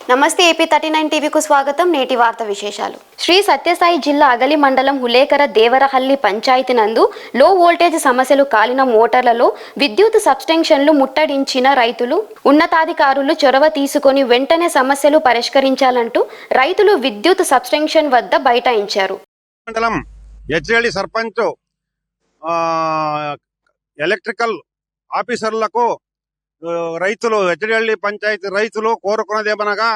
నమస్తే AP thirty nine టీవీకు స్వాగతం. నేటి వార్త విశేషాలు. శ్రీ సత్యసాయి జిల్లా అగలి మండలం హులేకర దేవరహల్లి పంచాయతీ నందు లో వోల్టేజ్ సమస్యలు కాలిన మోటార్లలో విద్యుత్ సబ్స్టెన్షన్లు ముట్టడించిన రైతులు ఉన్నతాధికారులు చొరవ తీసుకొని వెంటనే సమస్యలు పరిష్కరించాలంటూ రైతులు విద్యుత్ సబ్స్టెన్షన్ వద్ద బైఠాయించారు. మండలం హెచ్ఎల్డి సర్పంచ్ ఎలక్ట్రికల్ ఆఫీసర్లకు రైతులు హెచ్ఎల్డి పంచాయతీ రైతులు కోరుకున్నదేమనగా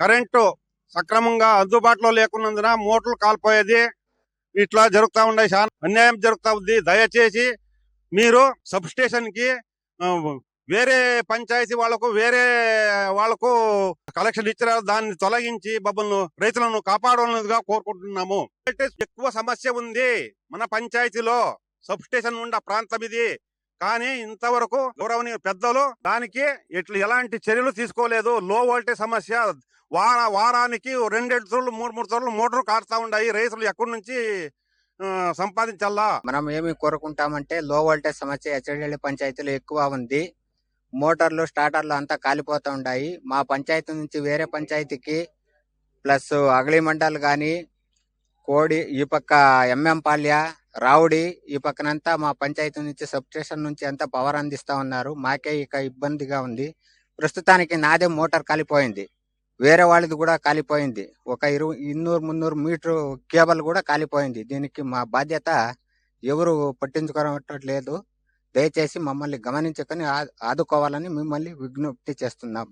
కరెంటు సక్రమంగా అందుబాటులో లేకున్నందున మోటార్లు కాలిపోయేది ఇట్లా జరుగుతూ ఉన్నాయి చాలా అన్యాయం జరుగుతూ ఉంది. దయచేసి మీరు సబ్ స్టేషన్కి వేరే పంచాయతీ వాళ్ళకు వేరే వాళ్ళకు కలెక్షన్ ఇచ్చారు దాన్ని తొలగించి మమ్మల్ని రైతులను కాపాడాలన్నదిగా కోరుకుంటున్నాము. ఎక్కువ సమస్య ఉంది మన పంచాయతీలో. సబ్ స్టేషన్ ప్రాంతం ఇది. కానీ ఇంతవరకు గౌరవనీయ పెద్దలు దానికి ఇట్లా ఎలాంటి చర్యలు తీసుకోలేదు. లో వోల్టేజ్ సమస్య. వార వారానికి రెండెడు సార్లు మూడు మూడు సార్లు మోటార్లు కాడుతూ ఉన్నాయి రైతులు ఎక్కడి నుంచి సంపాదించాలా? మనం ఏమి కోరుకుంటామంటే లో వోల్టేజ్ సమస్య హెచ్డిఎల్ పంచాయతీలో ఎక్కువ ఉంది. మోటార్లు స్టార్టర్లు అంతా కాలిపోతూ ఉన్నాయి మా పంచాయతీ నుంచి వేరే పంచాయతీకి ప్లస్ అగలి మండల్ కానీ కోడి ఈ పక్క ఎంఎం పాల్య రావుడి ఈ పక్కనంతా మా పంచాయతీ నుంచి సబ్ స్టేషన్ నుంచి అంతా పవర్ అందిస్తా ఉన్నారు. మాకే ఇక ఇబ్బందిగా ఉంది. ప్రస్తుతానికి నాదే మోటార్ కాలిపోయింది. వేరే వాళ్ళది కూడా కాలిపోయింది. ఒక ఇరు ఇన్నూరు మున్నూరు మీటర్ కేబుల్ కూడా కాలిపోయింది. దీనికి మా బాధ్యత ఎవరు పట్టించుకోవట్లేదు దయచేసి మమ్మల్ని గమనించుకొని ఆ- ఆదుకోవాలని మిమ్మల్ని విజ్ఞప్తి చేస్తున్నాము.